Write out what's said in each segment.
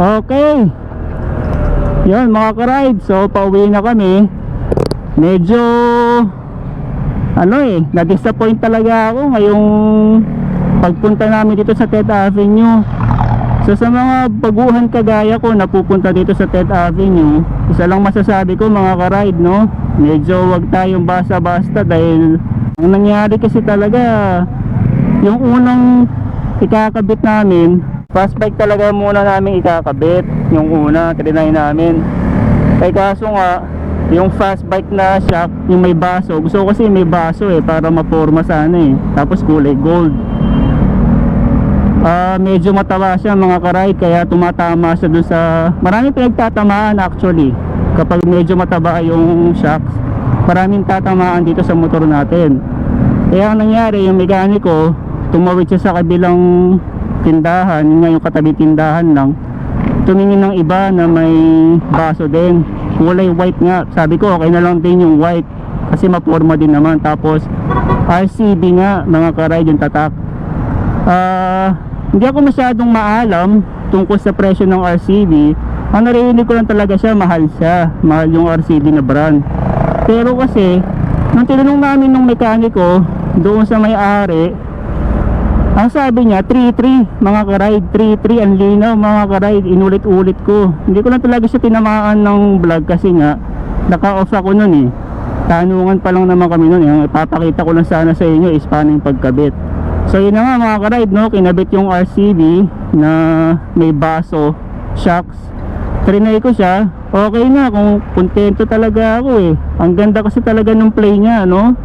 Okay. Yan mga ka-ride. So pauwi na kami. Medyo ano eh, na-disappoint talaga ako ngayong pagpunta namin dito sa Ted Avenue. So sa mga baguhan kagaya ko na pupunta dito sa Ted Avenue, isa lang masasabi ko mga ka-ride no, medyo wag tayong basta-basta dahil ang nangyari kasi talaga yung unang ikakabit namin, fast bike talaga muna namin ikakabit yung una, trinay namin. Eh kaso nga, yung fast bike na shock, yung may baso, gusto ko kasi may baso eh para maporma sana eh. Tapos kulay gold. Ah, medyo matawa siya mga karide kaya tumatama siya dun sa maraming pinagtatamaan actually kapag medyo mataba yung shocks maraming tatamaan dito sa motor natin kaya ang nangyari yung mekaniko tumawid siya sa kabilang tindahan yun nga yung katabi tindahan lang tumingin ng iba na may baso din kulay white nga sabi ko okay na lang din yung white kasi maporma din naman tapos RCB nga mga karide yung tatak Ah, hindi ako masyadong maalam tungkol sa presyo ng RCB. Ang narinig ko lang talaga siya, mahal siya. Mahal yung RCB na brand. Pero kasi, nung tinanong namin ng mekaniko, doon sa may-ari, ang sabi niya, 3-3, mga karide, 3-3, ang linaw, mga karide, inulit-ulit ko. Hindi ko lang talaga siya tinamaan ng vlog kasi nga, naka-off ako nun eh. Tanungan pa lang naman kami nun eh. Ang ipapakita ko lang sana sa inyo is paano yung pagkabit. So yun na nga mga ka-ride no, kinabit yung RCB na may baso, shocks. Trinay ko siya, okay na kung kontento talaga ako eh. Ang ganda kasi talaga ng play niya no.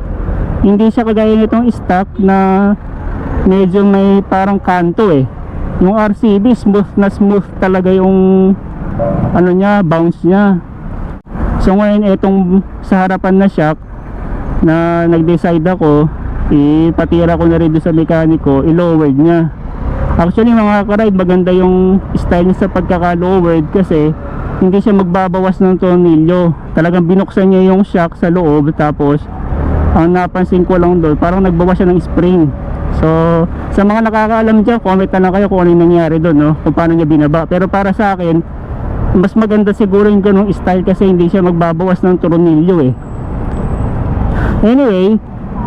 Hindi siya kagaya nitong stock na medyo may parang kanto eh. Yung RCB smooth na smooth talaga yung ano niya, bounce niya. So ngayon itong sa harapan na shock na nag-decide ako ipatira ko na rin sa mekaniko i-lowered niya actually mga karide maganda yung style niya sa pagkaka-lowered kasi hindi siya magbabawas ng tornilyo talagang binuksan niya yung shock sa loob tapos ang napansin ko lang doon parang nagbawas siya ng spring so sa mga nakakaalam dyan comment na lang kayo kung ano yung nangyari doon no? kung paano niya binaba. Pero para sa akin mas maganda siguro yung ganong style kasi hindi siya magbabawas ng tornilyo eh. Anyway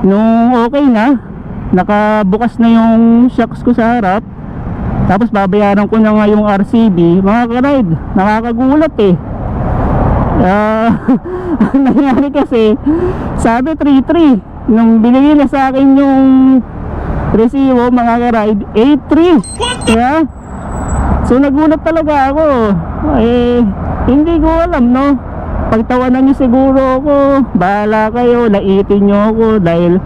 nung okay na nakabukas na yung shocks ko sa harap tapos babayaran ko na nga yung RCB mga karide nakakagulat eh. Ang nangyari kasi sabi 3-3 nung binigay na sa akin yung resibo mga karide 8-3 yeah? so nagulat talaga ako. Eh hindi ko alam no? Pagtawanan niyo siguro ako. Bahala kayo laitin niyo ako dahil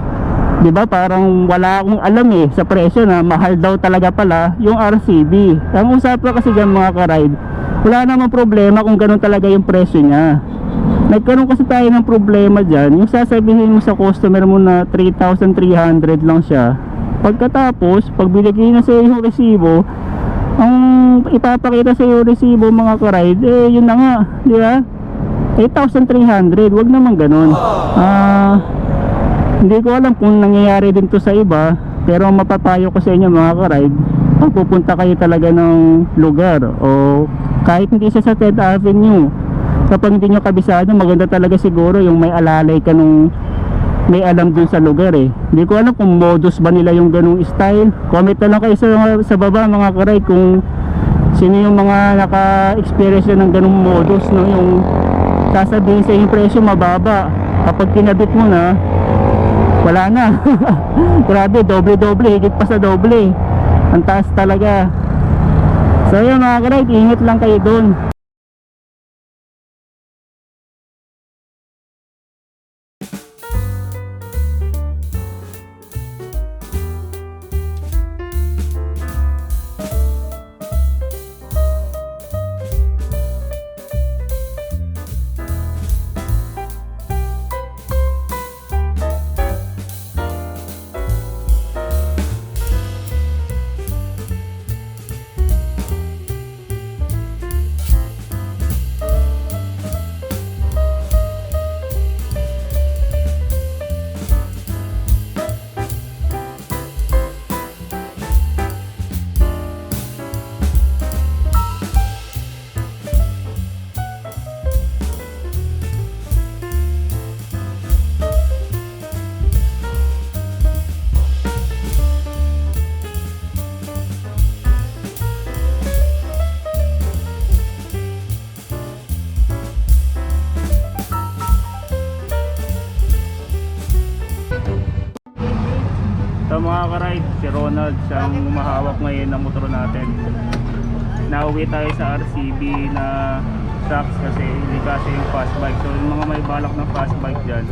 di ba parang wala akong alam eh sa presyo na mahal daw talaga pala yung RCB ang usapan kasi dyan mga karide wala namang problema kung ganun talaga yung presyo niya. Nagkaroon kasi tayo ng problema dyan. Yung sasabihin mo sa customer mo na 3,300 lang siya pagkatapos pag binigay na sa yung resibo ang ipapakita sa yung resibo mga karide eh yun na nga di ba? 8,300 wag naman ganun. Ah hindi ko alam kung nangyayari din to sa iba pero mapapayo ko sa inyo mga karide pag pupunta kayo talaga ng lugar o kahit hindi siya sa Ted Avenue. Kapag hindi nyo kabisado maganda talaga siguro yung may alalay ka nung may alam dun sa lugar eh. Hindi ko alam kung modus ba nila yung ganung style. Comment na lang kayo sa, sa baba mga karide kung sino yung mga naka-experience na ng ganung modus no? Yung sasabihin sa yung presyo mababa. Kapag kinabit mo na wala na. Grabe doble doble higit pa sa doble. Ang taas talaga. So yun mga karide ingat lang kayo doon So mga karide, si Ronald siyang humahawak ngayon ng motor natin. Nauwi tayo sa RCB na shocks kasi hindi kasi yung fast bike. So yung mga may balak ng fast bike dyan,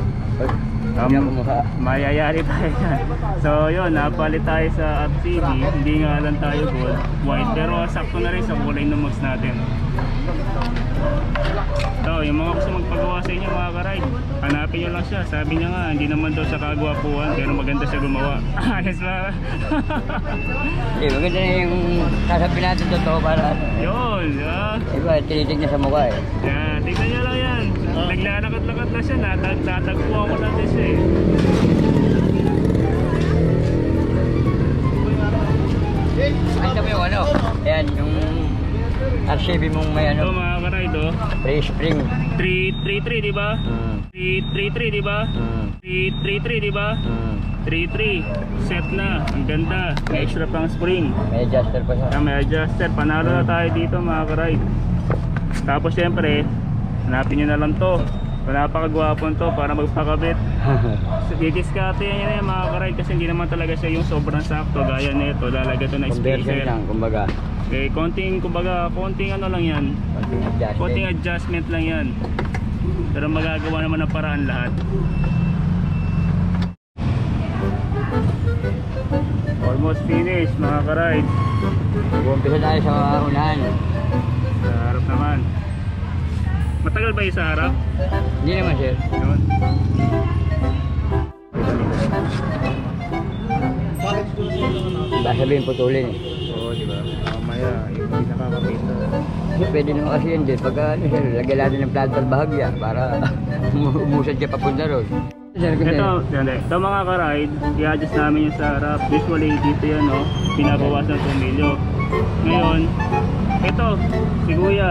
mukha. mayayari tayo dyan. So yun, napalit tayo sa RCB. Hindi nga lang tayo gold, white. Pero sakto na rin sa kulay ng mags natin. So, yung mga gusto magpagawa sa inyo mga karide, hanapin nyo lang siya. Sabi niya nga, hindi naman daw sa kagwapuan, pero maganda siya gumawa. Ayos ba? Hindi, maganda na yung sasabihin natin totoo para Yun, ah. iba tinitignan sa mukha eh. Yan, tignan nyo lang yan. Naglalakad-lakad na siya, natag natagpuan ko din siya eh. Ay, mo yung ano? Ayan, yung RCB mong may ano, karide, oh. free spring. 333, di ba? Mm. 333, di ba? Mm. 333, di ba? Mm. 3-3 set na ang ganda may extra pang spring May adjuster pa siya. Ah, may adjuster panalo na tayo dito mga karide tapos syempre hanapin nyo na lang to napakagwapon to para magpakabit didiskarte yan yan mga karide kasi hindi naman talaga siya yung sobrang sakto gaya nito lalagay to na Conversion spacer lang, kumbaga. Eh konting kumbaga konting ano lang yan Konting adjustment. konting adjustment lang yan pero magagawa naman ng paraan lahat almost finished mga karide Mag-umpisa tayo sa unahan. Sa harap naman. Matagal ba yung sa harap? Hindi naman sir. Yun. Baka sabihin putulin eh. Oo, di ba? Mamaya, yung hindi nakakapita. Pwede naman kasi yun din. Pagka ano sir, lagyan natin ng plantar bahagya para umu- umusad ka papunta ron. Sir, Ito, hindi. Ito mga karide, i-adjust namin yung sa harap. Usually, dito yan, no? Pinabawasan ng tumilyo. Ngayon, ito, si Kuya.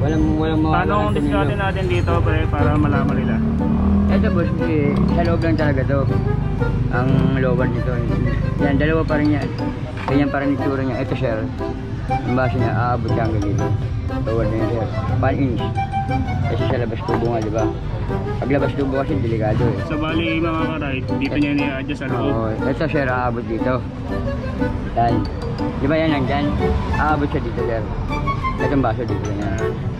walang, walang mawawala Paano kung ng discarte natin dito, pre, para malaman nila? Ito boss, eh, sa loob lang talaga to. Ang looban nito. Yan, dalawa pa rin yan. Ganyan pa rin itsura niya. Ito sir, ang base niya, aabot siya hanggang dito. Lower na yun sir. 1 inch. Kasi sa labas tubo nga, di ba? Pag labas tubo kasi delikado eh. So, bali, mga karide, dito niya ni-adjust sa loob. Oo, ito sir, aabot dito. Yan. Di ba yan nandyan? Aabot siya dito sir. Itong baso dito na.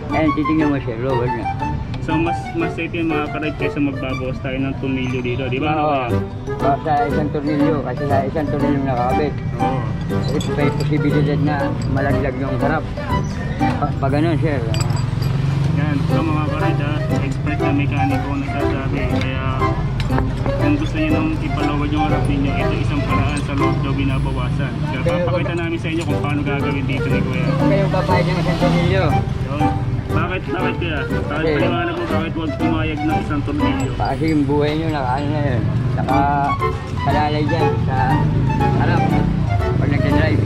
Ayan, titingnan mo sir, lower na. So, mas mas safe yung mga karide kaysa magbabawas tayo ng tumilyo dito, di ba? Oo. Baka sa isang tornilyo, kasi sa isang tornilyo nakakabit. Oo. Kasi may posibilidad na malaglag yung harap. Pa, pa ganun, sir. Yan, so mga karide ha, expert na mekaniko na nagsasabi. Kaya kung gusto niyo nang ipalawad yung harap ninyo, ito isang paraan sa loob daw binabawasan. Kaya papakita namin sa inyo kung paano gagawin dito ni Kuya. Kayong papayag ng isang tornilyo. Yun. Bakit, bakit kaya? Bakit Okay. paliwanag mo bakit huwag pumayag ng isang tornilyo? Kasi yung buhay nyo, naka ano na yun. Naka kalalay dyan sa harap. Pag nagdadrive.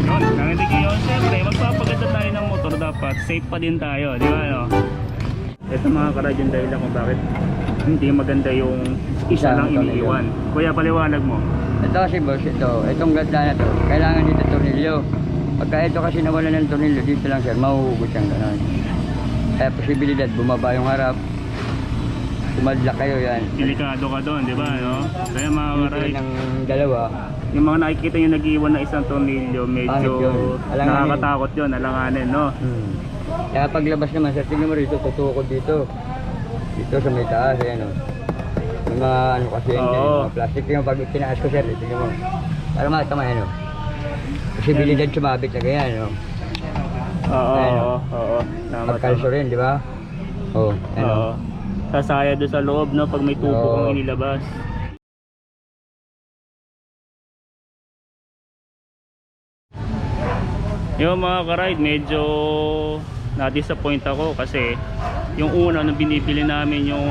Yun, nanginig yun. Siyempre, magpapaganda tayo ng motor dapat. Safe pa din tayo, di ba? No? Ito mga karadyo yung dahilan kung bakit hindi maganda yung isa lang iniiwan. Kuya, paliwanag mo. Ito kasi boss, ito. Itong ganda na to. Kailangan dito tornilyo. Pagka ito kasi nawala ng tornilyo, dito lang sir, mahuhugot siyang gano'n. Kaya posibilidad, bumaba yung harap. Kumadlak kayo yan. delikado ka doon, di ba? No? Kaya mga karay, ng dalawa, yung mga nakikita nyo nag-iwan na isang tornilyo, medyo Pangit yun. Alanganin. nakakatakot yun, alanganin, no? Hmm. Kaya paglabas naman, sir, tingnan mo rito, tutukod dito. Dito sa may taas, ayan o. Yung mga ano kasi yan, Oo. yung mga plastic. Yung pag tinaas ko, sir, tingnan mo. Para matama yan o. Posibilidad sumabit na ganyan, o. Oo, oo, oo. Tama, Pagkalso tama. rin, di ba? Oo, ano. Oo. Sasaya doon sa loob, no? Pag may tubo Oo. kang inilabas. Yung mga karide, medyo na-disappoint ako kasi yung una nung binibili namin yung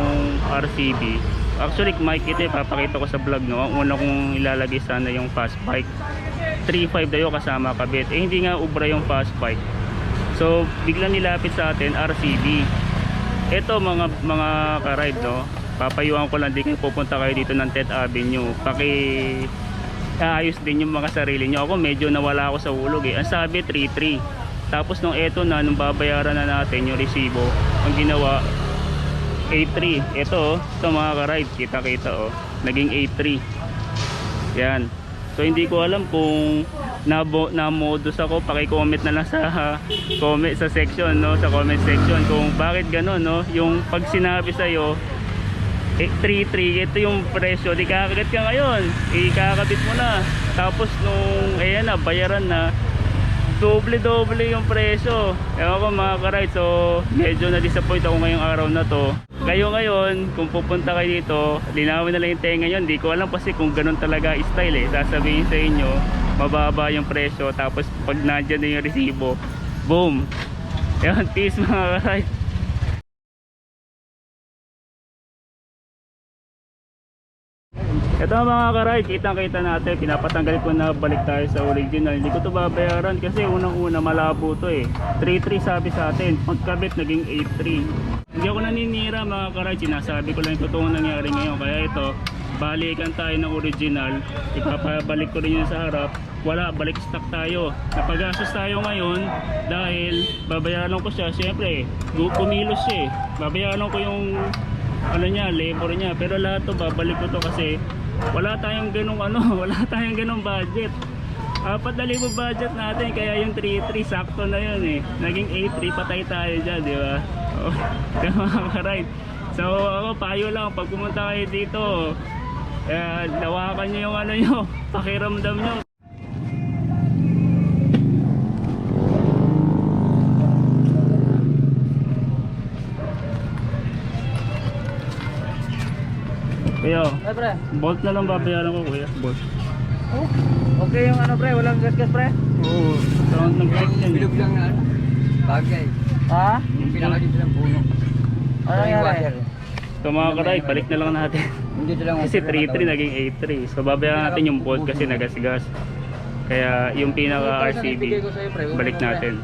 RCB actually makikita eh, papakita ko sa vlog no ang una kong ilalagay sana yung fast bike 3.5 dayo kasama kabit eh hindi nga ubra yung fast bike. So biglang nilapit sa atin RCB ito mga mga ka-ride no? Papayuhan ko lang din kayo pupunta kayo dito ng 10th Avenue. Paki ayos din yung mga sarili nyo. Ako medyo nawala ako sa ulog eh. Ang sabi 3.3 tapos nung eto na nung babayaran na natin yung resibo ang ginawa A3 ito oh ito mga ka-ride. Kita kita oh. Naging A3 Yan. So hindi ko alam kung na na-modus ako, paki-comment na lang sa comment sa section no, sa comment section kung bakit gano'n no, yung pag sinabi sa iyo eh, 3-3, ito yung presyo, di kakagat ka ngayon, ikakabit mo na. Tapos nung, ayan na, bayaran na, doble-doble yung presyo. Ewan ko mga karide, so medyo na-disappoint ako ngayong araw na to. Kayo ngayon, kung pupunta kayo dito, linawin na lang yung tenga nyo. Hindi ko alam kasi kung ganun talaga style eh. Sasabihin sa inyo, mababa yung presyo. Tapos pag nandyan na yung resibo, boom! Ewan, peace mga karide. Ito mga karay, kitang kita natin, pinapatanggal ko na balik tayo sa original. Hindi ko to babayaran kasi unang-una malabo to eh. 3.3 sabi sa atin, pagkabit naging 8.3. Hindi ako naninira mga karay, sinasabi ko lang yung totoong nangyari ngayon. Kaya ito, balikan tayo ng original, ipapabalik ko rin yun sa harap. Wala, balik stock tayo. Napagastos tayo ngayon dahil babayaran ko siya. Siyempre, kumilos siya eh. Babayaran ko yung ano niya, labor niya. Pero lahat to babalik ko to kasi wala tayong ganung ano, wala tayong ganung budget. Apat na libo budget natin kaya yung 3-3 sakto na yun eh. Naging 8-3 patay tayo dyan, di ba? Oh, mga ka-ride. So ako payo lang pag pumunta kayo dito, eh, lawakan nyo yung ano nyo, pakiramdam nyo. Ay, pre. bolt na lang babayaran ko kuya, bolt. Oh, okay yung ano, pre. Walang gasgas, pre. Oo, sound ng bike yan. eh. Bilog lang na ano. Bagay. Ha? Yung pinakadito lang puno. Ano yung washer? So mga karay, balik na lang natin. Hindi ito lang Kasi 3.3 naging 8.3. So babayaran natin yung bolt kasi nagasgas. Kaya yung pinaka RCB, balik natin.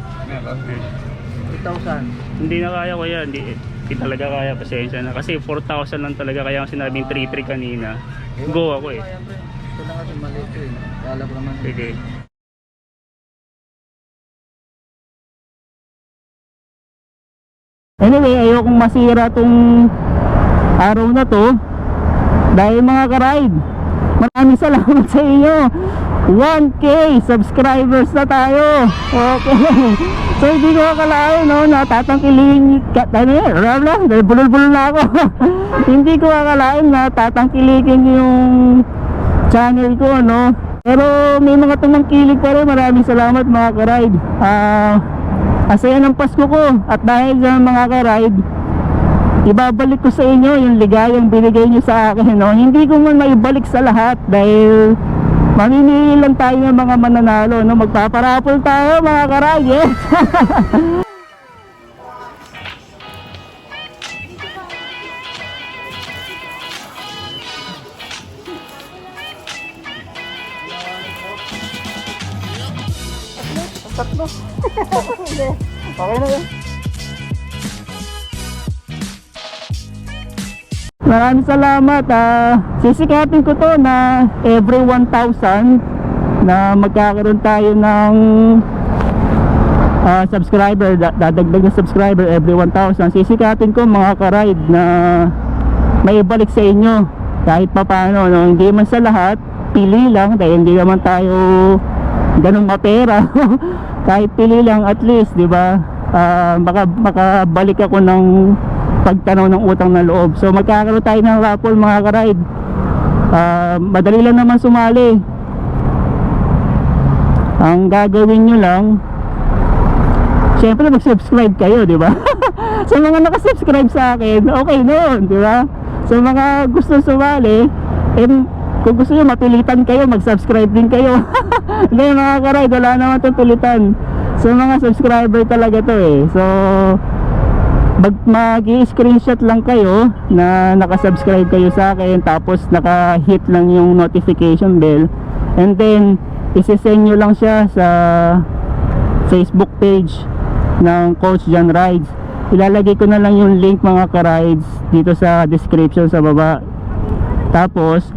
2,000. Hindi na kaya ko yan. Hindi, hindi talaga kaya. Pasensya na. Kasi 4,000 lang talaga. Kaya ang sinabing 3.3 kanina. Go ako eh. Ito na kasi maliit eh. Kala ko naman. Sige. Anyway, ayokong masira tong araw na to dahil mga ka-ride maraming salamat sa inyo 1k subscribers na tayo. Okay. So hindi ko akalain no natatangkilikin ka, ano dahil bulol-bulol na ako. Hindi ko akalain na yung channel ko no? Pero may mga tumangkilig pa rin. Maraming salamat mga ka-ride. Ah Asaya ng Pasko ko. At dahil sa mga ka-ride ibabalik ko sa inyo yung ligayang binigay nyo sa akin no? hindi ko man maibalik sa lahat dahil mamimili lang tayo ng mga mananalo no? magpaparapol tayo mga ka-ride yes Maraming salamat. Ah, sisikapin ko to na every 1,000 na magkakaroon tayo ng ah, subscriber, da- dadagdag na subscriber every 1,000. Sisikapin ko mga ka-ride na may balik sa inyo kahit pa paano. No? Hindi man sa lahat, pili lang dahil hindi naman tayo ganun mapera. kahit pili lang at least, di ba? Ah, baka makabalik ako ng pagtanaw ng utang na loob. So magkakaroon tayo ng raffle mga ka-ride. Ah, madali lang naman sumali. Ang gagawin nyo lang, syempre mag-subscribe kayo, di ba? sa mga nakasubscribe sa akin, okay noon, di ba? Sa mga gusto sumali, eh, kung gusto nyo mapilitan kayo, mag-subscribe din kayo. Hindi mga ka-ride, wala naman itong pilitan. Sa mga subscriber talaga to eh. So, mag mag-screenshot lang kayo na nakasubscribe kayo sa akin tapos naka-hit lang yung notification bell. And then isi-send nyo lang siya sa Facebook page ng Coach John Rides. Ilalagay ko na lang yung link mga ka-rides dito sa description sa baba. Tapos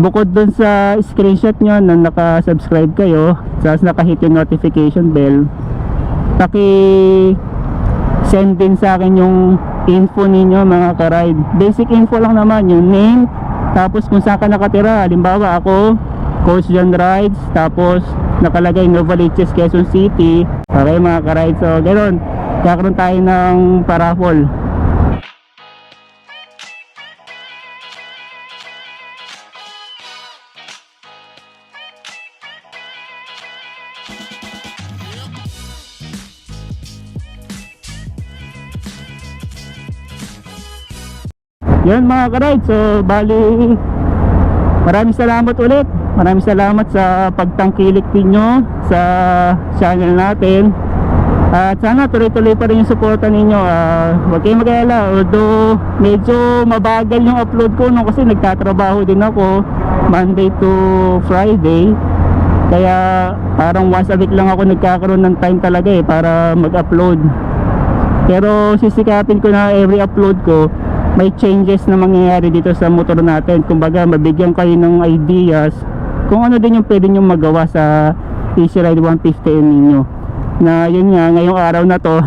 bukod dun sa screenshot nyo na nakasubscribe kayo tapos naka-hit yung notification bell paki send din sa akin yung info ninyo mga ka-ride basic info lang naman yung name tapos kung saan ka nakatira halimbawa ako Coach John Rides, tapos nakalagay Novaliches, Quezon City. Okay mga ka-ride, so ganoon. Kakaroon tayo ng paraffle. Yan mga ka-ride, so bali maraming salamat ulit. Maraming salamat sa pagtangkilik ninyo sa channel natin. At sana tuloy-tuloy pa rin yung suporta ninyo. Ah, huwag kayong mag-alala. Although medyo mabagal yung upload ko no, kasi nagtatrabaho din ako Monday to Friday. Kaya parang once a week lang ako nagkakaroon ng time talaga eh para mag-upload. Pero sisikapin ko na every upload ko may changes na mangyayari dito sa motor natin. Kumbaga mabigyan kayo ng ideas kung ano din yung pwede nyo magawa sa Easy Ride 150 ninyo. Na yun nga, ngayong araw na to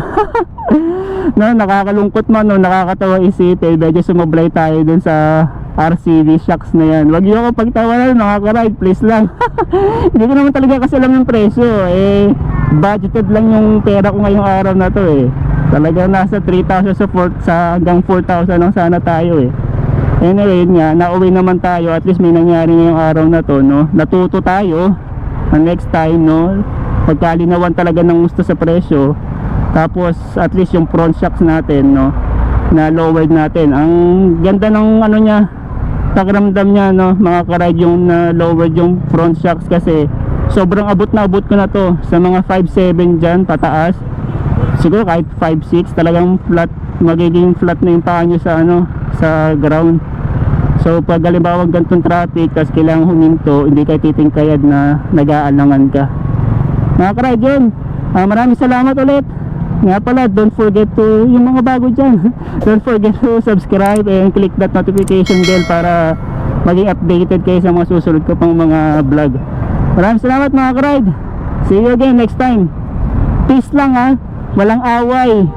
no, nakakalungkot man no, nakakatawa isipin. Medyo sumablay tayo dun sa RCV shocks na yan. Wag nyo ako pagtawanan nakaka-ride please lang. Hindi ko naman talaga kasi alam yung presyo eh. Budgeted lang yung pera ko ngayong araw na to eh talaga nasa 3,000 sa, 4, sa hanggang 4,000 lang sana tayo eh. Anyway nga nauwi naman tayo. At least may nangyari ngayong araw na to no? Natuto tayo. Ang next time no? Pagkalinawan talaga ng gusto sa presyo. Tapos at least yung front shocks natin no? Na lowered natin. Ang ganda ng ano niya pakiramdam niya no? Mga karide yung na lowered yung front shocks kasi sobrang abot na abot ko na to sa mga 5.7 dyan pataas siguro kahit 5.6 talagang flat magiging flat na yung paa nyo sa ano sa ground. So pag halimbawa ganitong traffic tapos kailangan huminto hindi kayo titingkayad na nag-aalangan ka. Mga karide yun Ah, maraming salamat ulit. Nga pala don't forget to yung mga bago dyan don't forget to subscribe and click that notification bell para maging updated kayo sa mga susunod ko pang mga vlog. Maraming salamat mga karide. See you again next time. Peace lang ha walang away